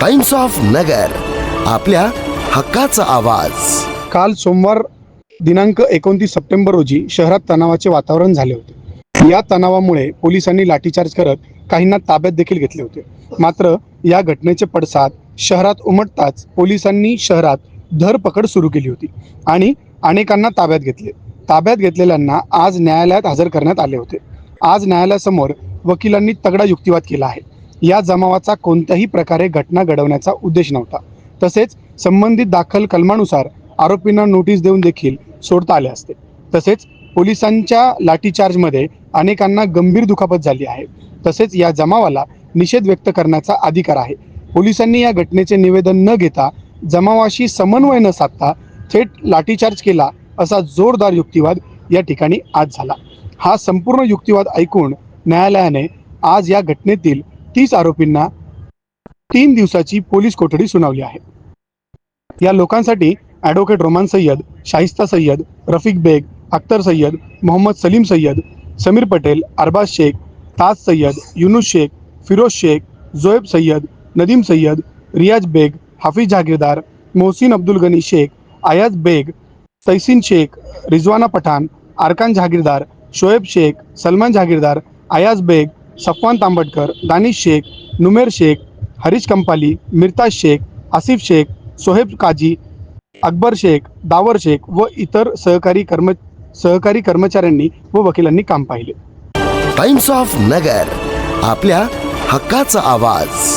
Times of नगर आपल्या हक्काचा आवाज. काल सोमवार दिनांक एकोणतीस सप्टेंबर रोजी शहरात तणावाचे वातावरण झाले होते. या तणावामुळे पोलिसांनी लाठीचार्ज करत काहींना ताब्यात देखील घेतले होते. मात्र या घटनेचे पडसाद शहरात उमटताच पोलिसांनी शहरात धरपकड सुरू केली होती आणि अनेकांना ताब्यात घेतले. ताब्यात घेतलेल्यांना आज न्यायालयात हजर करण्यात आले होते. आज न्यायालयासमोर वकिलांनी तगडा युक्तिवाद केला आहे. या जमावाचा कोणत्याही प्रकारे घटना घडवण्याचा उद्देश नव्हता. तसेच संबंधित दाखल कलमानुसार आरोपींना नोटीस देऊन देखील सोडता आले असते. तसेच पोलिसांच्या लाठीचार्जमध्ये अनेकांना गंभीर दुखापत झाली आहे. तसेच या जमावाला निषेध व्यक्त करण्याचा अधिकार आहे. पोलिसांनी या घटनेचे निवेदन न घेता जमावाशी समन्वय न साधता थेट लाठीचार्ज केला असा जोरदार युक्तिवाद या ठिकाणी आज झाला. हा संपूर्ण युक्तिवाद ऐकून न्यायालयाने आज या घटनेतील तीस आरोपींना तीन दिवसाची पोलीस कोठडी सुनावली आहे. या लोकांसाठी ॲडव्होकेट रोमान सय्यद शाहिस्ता सय्यद रफिक बेग अख्तर सय्यद मोहम्मद सलीम सय्यद समीर पटेल अरबाज शेख ताज सय्यद युनुस शेख फिरोज शेख जोएब सय्यद नदीम सय्यद रियाज बेग हाफिज जागीरदार मोहसिन अब्दुल गनी शेख आयाज बेग तैसीन शेख रिजवाना पठाण आरकान जागीरदार शोएब शेख सलमान जागीरदार आयाज बेग सफवान तांबटकर दानिश शेख नुमेर शेख हरीश कंपाली मिर्ताज शेख आसिफ शेख सोहेब काजी अकबर शेख दावर शेख व इतर सहकारी कर्म सहकारी कर्मचाऱ्यांनी व वकिलांनी काम पाहिले. टाइम्स ऑफ नगर आपल्या हक्काचा आवाज.